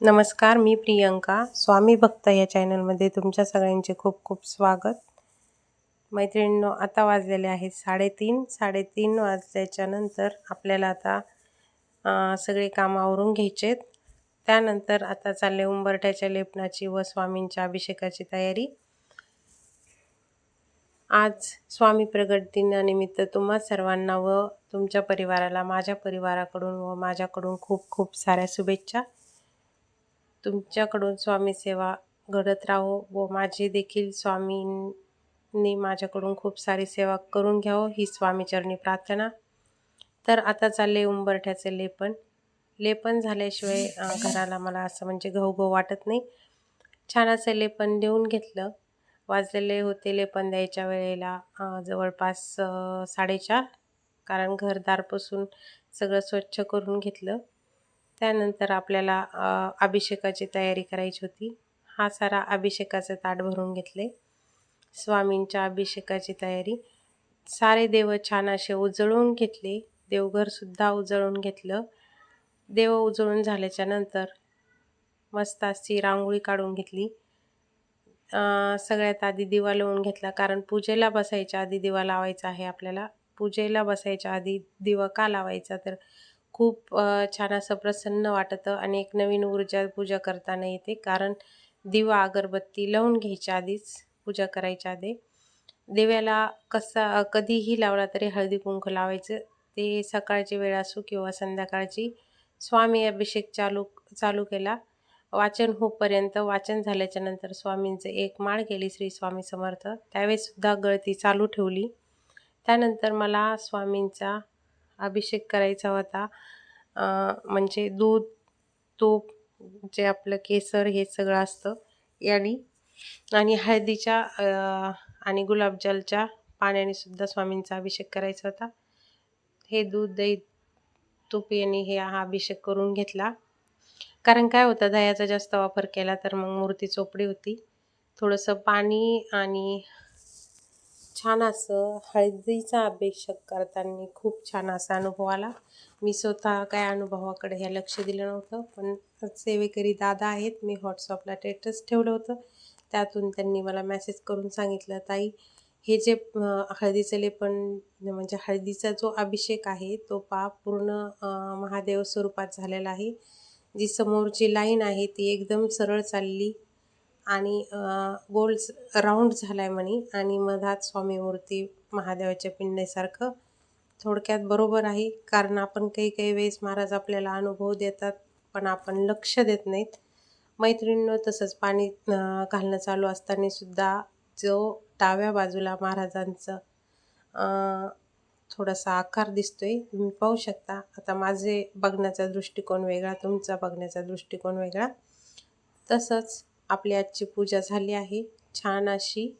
नमस्कार मी प्रियंका. स्वामी भक्त या चॅनलमध्ये तुमच्या सगळ्यांचे खूप खूप स्वागत. मैत्रिणींनो आता वाजलेले आहेत साडेतीन. साडेतीन वाजल्याच्या नंतर आपल्याला आता सगळे काम आवरून घ्यायचेत. त्यानंतर आता चालले उंबरठ्याच्या लेपनाची व स्वामींच्या अभिषेकाची तयारी. आज स्वामी प्रगट दिनानिमित्त तुम्हा सर्वांना व तुमच्या परिवाराला माझ्या परिवाराकडून व माझ्याकडून खूप खूप साऱ्या शुभेच्छा. तुमच्याकडून स्वामी सेवा घडत राहो व माझे देखील स्वामींनी माझ्याकडून खूप सारी सेवा करून घ्यावं ही स्वामीचरणी प्रार्थना. तर आता चालले उंबरठ्याचे लेपन. लेपन झाल्याशिवाय घराला मला असं म्हणजे गहू वाटत नाही. छान असं लेपन देऊन घेतलं. वाजलेले होते लेपन द्यायच्या वेळेला जवळपास साडेचार. कारण घरदारपासून सगळं स्वच्छ करून घेतलं. त्यानंतर आपल्याला अभिषेकाची तयारी करायची होती. हा सारा अभिषेकाचं ताट भरून घेतले. स्वामींच्या अभिषेकाची तयारी. सारे देव छान असे उजळून घेतले. देवघरसुद्धा उजळून घेतलं. देव उजळून झाल्याच्यानंतर मस्त अशी रांगोळी काढून घेतली. सगळ्यात आधी दिवा लावून घेतला कारण पूजेला बसायच्या आधी दिवा लावायचा आहे आपल्याला. पूजेला बसायच्या आधी दिवा का लावायचा? तर खूप छान असं प्रसन्न वाटतं आणि एक नवीन ऊर्जा पूजा करताना येते. कारण दिवा अगरबत्ती लावून घ्यायच्या आधीच पूजा करायच्या आधी. दिव्याला कसा कधीही लावला तरी हळदी कुंकू लावायचं. ते सकाळची वेळ असो किंवा संध्याकाळची. स्वामी अभिषेक चालू चालू केला. वाचन होपर्यंत वाचन झाल्याच्यानंतर स्वामींचे एक माळ केली श्री स्वामी समर्थ. त्यावेळेसुद्धा गळती चालू ठेवली. त्यानंतर मला स्वामींचा अभिषेक करायचा होता. म्हणजे दूध तूप जे आपलं केसर हे सगळं असतं. याने आणि हळदीच्या आणि गुलाबजलच्या पाण्याने सुद्धा स्वामींचा अभिषेक करायचा होता. हे दूध दही तूप यांनी हे हा अभिषेक करून घेतला. कारण काय होतं दह्याचा जास्त वापर केला तर मग मूर्ती चोपडी होती. थोडंसं पाणी आणि छान असं हळदीचा अभिषेक करताना खूप छान असा अनुभव आला. मी स्वतः काय अनुभवाकडे ह्या लक्ष दिलं नव्हतं पण सेवेकरी दादा आहेत. मी व्हॉट्सअपला स्टेटस ठेवलं होतं. त्यातून त्यांनी मला मेसेज करून सांगितलं ताई हे जे हळदीचं लेपन म्हणजे हळदीचा जो अभिषेक आहे तो पा पूर्ण महादेव स्वरूपात झालेला आहे. जी समोरची लाईन आहे ती एकदम सरळ चालली. आणि गोल राऊंड झाला आहे म्हणे आणि मधात स्वामी मूर्ती महादेवाच्या पिंडेसारखं थोडक्यात बरोबर आहे. कारण आपण काही काही वेळेस महाराज आपल्याला अनुभव देतात पण आपण लक्ष देत नाहीत. मैत्रिणींनो तसंच पाणी घालणं चालू असताना सुद्धा जो डाव्या बाजूला महाराजांचं थोडासा आकार दिसतोय तुम्ही पाहू शकता. आता माझे बघण्याचा दृष्टिकोन वेगळा तुमचा बघण्याचा दृष्टिकोन वेगळा. तसंच आपली आजची पूजा झाली आहे. छान अशी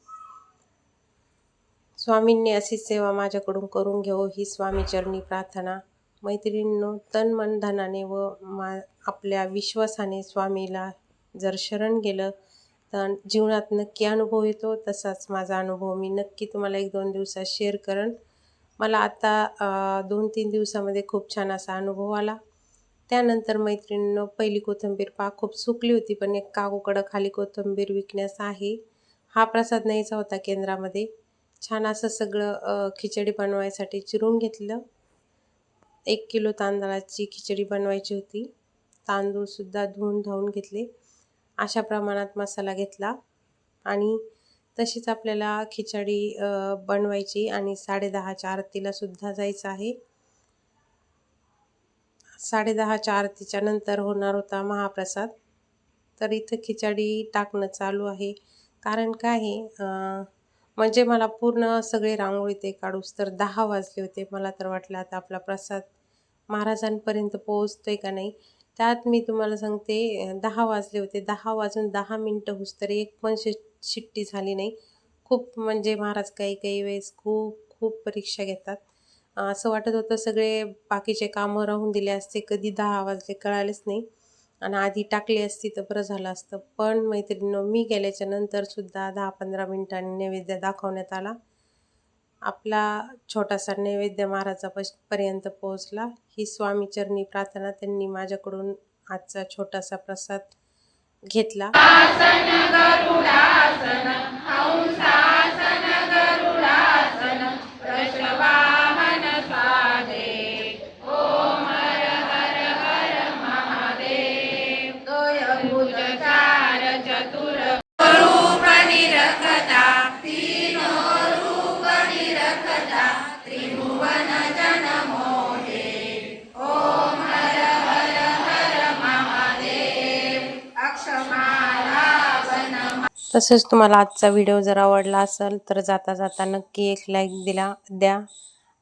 स्वामींनी अशी सेवा माझ्याकडून करून घेऊ. ही स्वामीचरणी प्रार्थना मैत्रिणींनो तन मन धनाने व मा आपल्या विश्वासाने स्वामीला जर शरण गेलं तर जीवनात नक्की अनुभव येतो. तसाच माझा अनुभव मी नक्की तुम्हाला एक दोन दिवसात शेअर करेन. मला आता दोन तीन दिवसामध्ये खूप छान असा अनुभव आला. त्यानंतर मैत्रिणीनं पहिली कोथिंबीर पाक खूप सुकली होती पण एक काकूकडं खाली कोथिंबीर विकण्यास आहे. हा प्रसाद न्यायचा होता केंद्रामध्ये. छान असं सगळं खिचडी बनवायसाठी चिरून घेतलं. एक किलो तांदळाची खिचडी बनवायची होती. तांदूळसुद्धा धुवून धावून घेतले. अशा प्रमाणात मसाला घेतला. आणि तशीच आपल्याला खिचडी बनवायची आणि साडेदहाच्या आरतीला सुद्धा जायचं आहे. साडेदहाच्या आरतीच्या नंतर होणार होता महाप्रसाद. तर इथं खिचडी टाकणं चालू आहे. कारण काय आहे म्हणजे मला पूर्ण सगळे रांगोळी ते काढूस तर दहा वाजले होते. मला तर वाटलं आता आपला प्रसाद महाराजांपर्यंत पोहोचतोय का नाही. त्यात मी तुम्हाला सांगते दहा वाजले होते. दहा वाजून दहा मिनटं होस तर एक पण शि शिट्टी झाली नाही. खूप म्हणजे महाराज काही काही वेळेस खूप खूप परीक्षा घेतात. असं वाटत होतं सगळे बाकीचे कामं राहून दिले असते. कधी दहा वाजले कळालेच नाही. आणि आधी टाकली असती तर बरं झालं असतं. पण मैत्रिणीनं मी गेल्याच्या नंतरसुद्धा दहा पंधरा मिनिटांनी नैवेद्य दाखवण्यात आला. आपला छोटासा नैवेद्य महाराजापर्यंत पोहोचला. ही स्वामीचरणी प्रार्थना त्यांनी माझ्याकडून आजचा छोटासा प्रसाद घेतला. तसेच तुम्हाला आजचा व्हिडिओ जर आवडला असेल तर जाता जाता नक्की एक लाईक दिला द्या.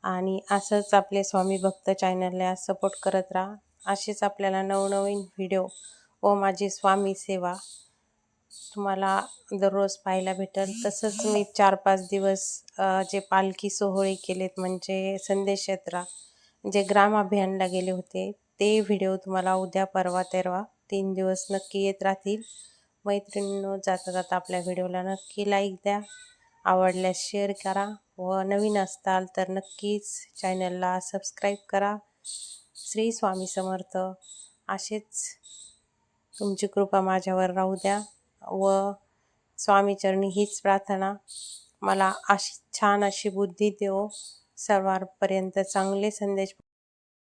आणि असंच आपले स्वामी भक्त चॅनलला सपोर्ट करत राहा. असेच आपल्याला नवनवीन व्हिडिओ व माझी स्वामी सेवा तुम्हाला दररोज पाहायला भेटेल. तसंच मी चार पाच दिवस जे पालखी सोहळे केलेत म्हणजे संदेश यात्रा जे ग्राम अभियानला गेले होते ते व्हिडिओ तुम्हाला उद्या परवा तेरवा तीन दिवस नक्की येत राहतील. मैत्रिणींनो जाता जाता आपल्या व्हिडिओला नक्की लाईक द्या. आवडल्यास शेअर करा. व नवीन असताल तर नक्कीच चॅनलला सबस्क्राईब करा. श्री स्वामी समर्थ. असेच तुमची कृपा माझ्यावर राहू द्या. व स्वामीचरणी हीच प्रार्थना. मला अशी छान अशी बुद्धी देव. सर्वांपर्यंत चांगले संदेश